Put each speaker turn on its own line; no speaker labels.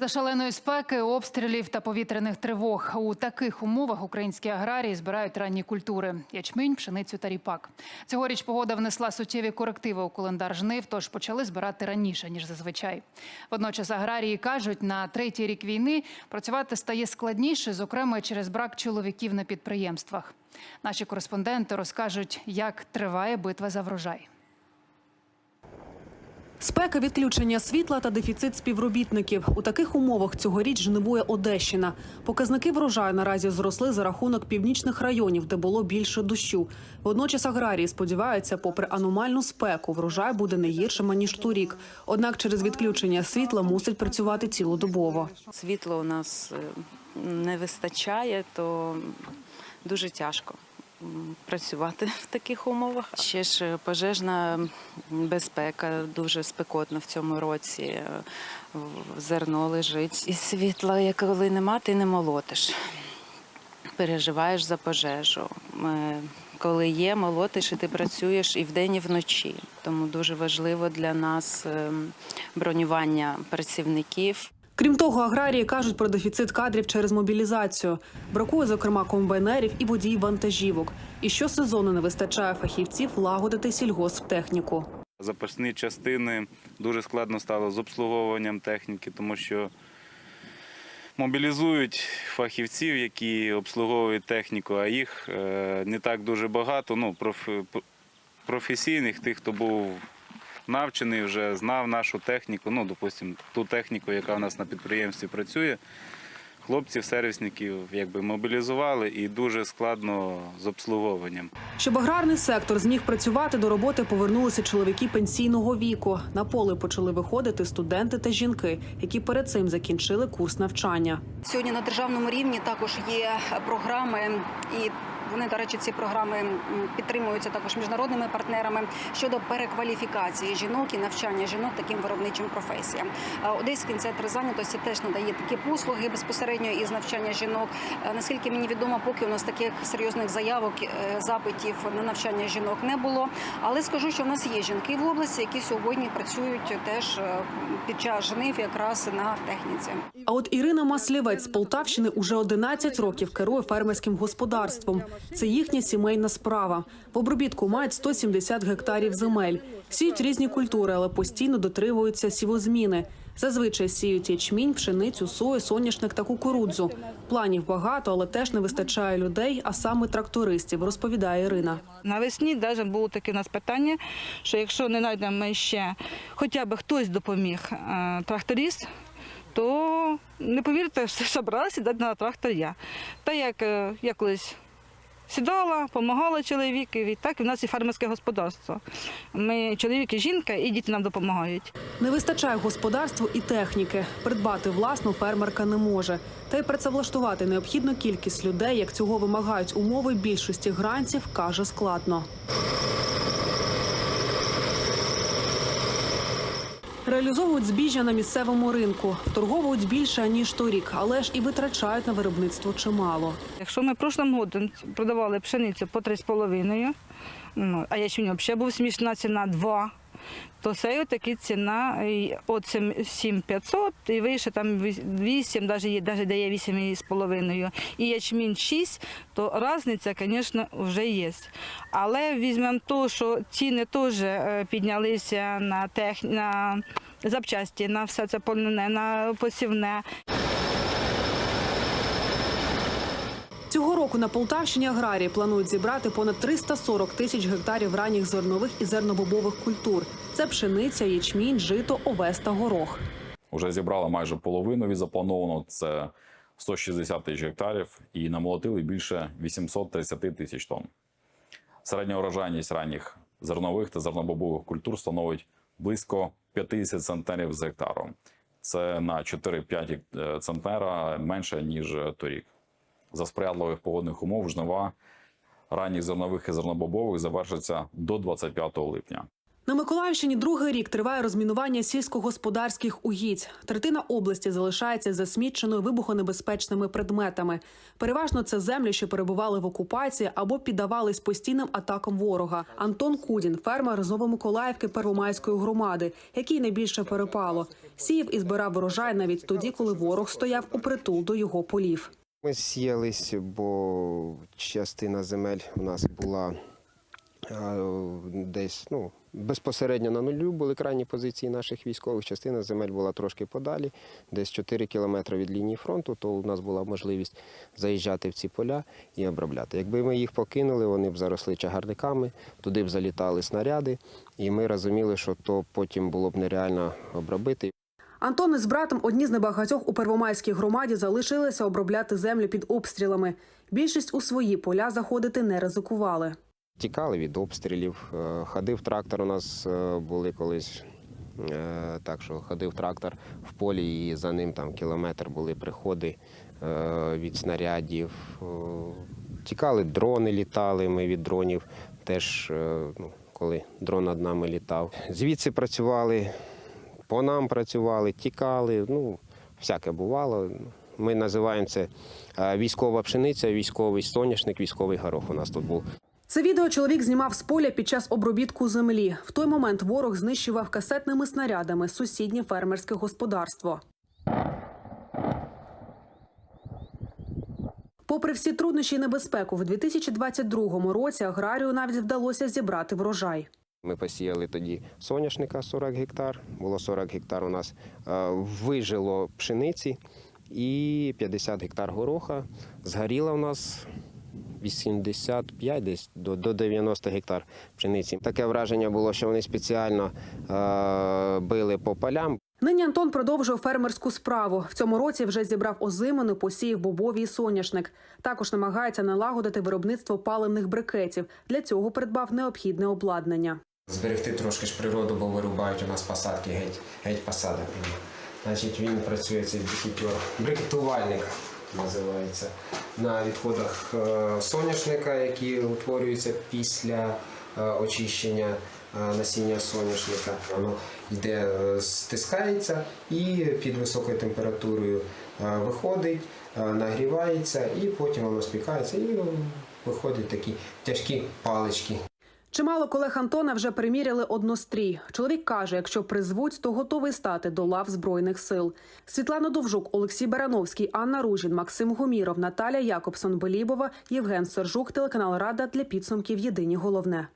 За шаленої спеки, обстрілів та повітряних тривог у таких умовах українські аграрії збирають ранні культури: ячмінь, пшеницю та ріпак. Цьогоріч погода внесла суттєві корективи у календар жнив, тож почали збирати раніше ніж зазвичай. Водночас аграрії кажуть, на третій рік війни працювати стає складніше, зокрема через брак чоловіків на підприємствах. Наші кореспонденти розкажуть, як триває битва за врожай.
Спека, відключення світла та дефіцит співробітників. У таких умовах цьогоріч жнивує Одещина. Показники врожаю наразі зросли за рахунок північних районів, де було більше дощу. Водночас аграрії сподіваються, попри аномальну спеку, врожай буде не гіршим, ніж торік. Однак через відключення світла мусить працювати цілодобово.
Світла у нас е, не вистачає, то дуже тяжко працювати в таких умовах. Ще ж е, пожежна безпека дуже спекотно в цьому році. Е, Зерно лежить. І світла, як коли нема, ти не молотиш. Переживаєш за пожежу. Е, Коли є, молотиш і ти працюєш і вдень, і вночі. Тому дуже важливо для нас ем, бронювання працівників.
Крім того, аграрії кажуть про дефіцит кадрів через мобілізацію. Бракує, зокрема, комбайнерів і водіїв вантажівок. І щосезону не вистачає фахівців лагодити сільгосптехніку.
Запасні частини дуже складно стало з обслуговуванням техніки, тому що мобілізують фахівців, які обслуговують техніку, а їх е, не так дуже багато. Ну, проф- професійних, тих, хто був навчений, вже знав нашу техніку. Ну, допустимо, ту техніку, яка у нас на підприємстві працює. Хлопців, сервісників якби мобілізували і дуже складно з обслуговуванням.
Щоб аграрний сектор зміг працювати, до роботи повернулися чоловіки пенсійного віку. На поле почали виходити студенти та жінки, які перед цим закінчили курс навчання.
Сьогодні на державному рівні також є програми, і вони, до речі, ці програми підтримуються також міжнародними партнерами щодо перекваліфікації жінок і навчання жінок таким виробничим професіям. Е, Одеський центр зайнятості теж надає такі послуги безпосередньо із навчання жінок. Е, Наскільки мені відомо, поки у нас таких серйозних заявок е, запитів на навчання жінок не було. Але скажу, що в нас є жінки в області, які сьогодні працюють теж під час жнив якраз на техніці.
А от Ірина Маслівець з Полтавщини уже 11 років керує фермерським господарством. Це їхня сімейна справа. В обробітку мають 170 гектарів земель. Сіють різні культури, але постійно дотримуються сівозміни. Зазвичай сіють ячмінь, пшеницю, сою, соняшник та кукурудзу. Планів багато, але теж не вистачає людей, а саме трактористів, розповідає Ірина.
Навесні навіть було таке у нас питання, що якщо не знайдемо ще хоча б хтось допоміг е, тракторист, то не повірите, все собралися сідати на трактор я. Та як е, я колись сідала, допомагала чоловікові, так в нас і фермерське господарство. Ми чоловік і жінка, і діти нам допомагають.
Не вистачає господарству і техніки. Придбати власну фермерка не може. Та й працевлаштувати необхідну кількість людей, як цього вимагають умови більшості гранців, каже складно. Реалізовують збіжжя на місцевому ринку, торговують більше ніж торік, але ж і витрачають на виробництво чимало.
Якщо ми прошлим годом продавали пшеницю по 3,5, ну, а ячмінь взагалі був смішна ціна 2, то це такі ціна от 7500 і вище там 8, навіть є, навіть дає 8,5. І ячмінь 6, то різниця, звісно, вже є. Але візьмемо то, що ціни теж е, піднялися на, тех... на запчасті, на все це на посівне.
Цього року на Полтавщині аграрії планують зібрати понад 340 тисяч гектарів ранніх зернових і зернобобових культур. Це пшениця, ячмінь, жито, овес та горох.
Вже зібрали майже половину від запланованого. Це 160 тисяч гектарів, і намолотили більше 830 тисяч тонн. Середня урожайність ранніх зернових та зернобобових культур становить близько 50 центнерів з гектару. Це на 4-5 е, центнера менше ніж торік. За сприятливих погодних умов жнива ранніх зернових і зернобобових завершиться до 25 липня.
На Миколаївщині другий рік триває розмінування сільськогосподарських угідь. Третина області залишається засміченою вибухонебезпечними предметами. Переважно це землі, що перебували в окупації або піддавались постійним атакам ворога. Антон Кудін, фермер з Новомиколаївки Первомайської громади, який найбільше перепало. Сіяв і збирав врожай навіть тоді, коли ворог стояв у притул до його полів.
Ми сіялись, бо частина земель у нас була десь ну, безпосередньо на нулю були крайні позиції наших військових. Частина земель була трошки подалі, десь 4 кілометри від лінії фронту, то у нас була можливість заїжджати в ці поля і обробляти. Якби ми їх покинули, вони б заросли чагарниками, туди б залітали снаряди, і ми розуміли, що то потім було б нереально обробити.
Антон із братом одні з небагатьох у Первомайській громаді залишилися обробляти землю під обстрілами. Більшість у свої поля заходити не ризикували.
Тікали від обстрілів. Е, Ходив трактор. У нас е, були колись е, так, що ходив трактор в полі, і за ним там кілометр були приходи від снарядів. Тікали дрони, літали. Ми від дронів теж, ну, коли дрон над нами літав. Звідси працювали, по нам працювали, тікали. Ну, всяке бувало. Ми називаємо це е, військова пшениця, військовий соняшник, військовий горох. У нас тут був.
Це відео чоловік знімав з поля під час обробітку землі. В той момент ворог знищував касетними снарядами сусіднє фермерське господарство. Попри всі труднощі і небезпеку, в 2022 році аграрію навіть вдалося зібрати врожай.
Ми посіяли тоді соняшника 40 гектар. Було 40 гектар у нас е, вижило пшениці і 50 гектар гороха. Згоріло у нас 85 десь до, до 90 гектар пшениці. Таке враження було, що вони спеціально е, били по полям.
Нині Антон продовжує фермерську справу. В цьому році вже зібрав озимину, посіяв бобові і соняшник. Також намагається налагодити виробництво паливних брикетів. Для цього придбав необхідне обладнання.
Зберегти трошки ж природу, бо вирубають у нас посадки, геть, геть посадок. Значить, він працює цей брикетер, брикетувальник називається на відходах е, соняшника, які утворюються після е, очищення е, насіння соняшника. Воно йде, стискається і під високою температурою виходить, нагрівається, і потім воно спікається, і виходять такі тяжкі палички.
Чимало колег Антона вже приміряли однострій. Чоловік каже, якщо призвуть, то готовий стати до лав збройних сил. Світлана Довжук, Олексій Барановський, Анна Ружін, Максим Гуміров, Наталя Якобсон, Белібова, Євген Сержук, телеканал Рада для підсумків Єдині головне.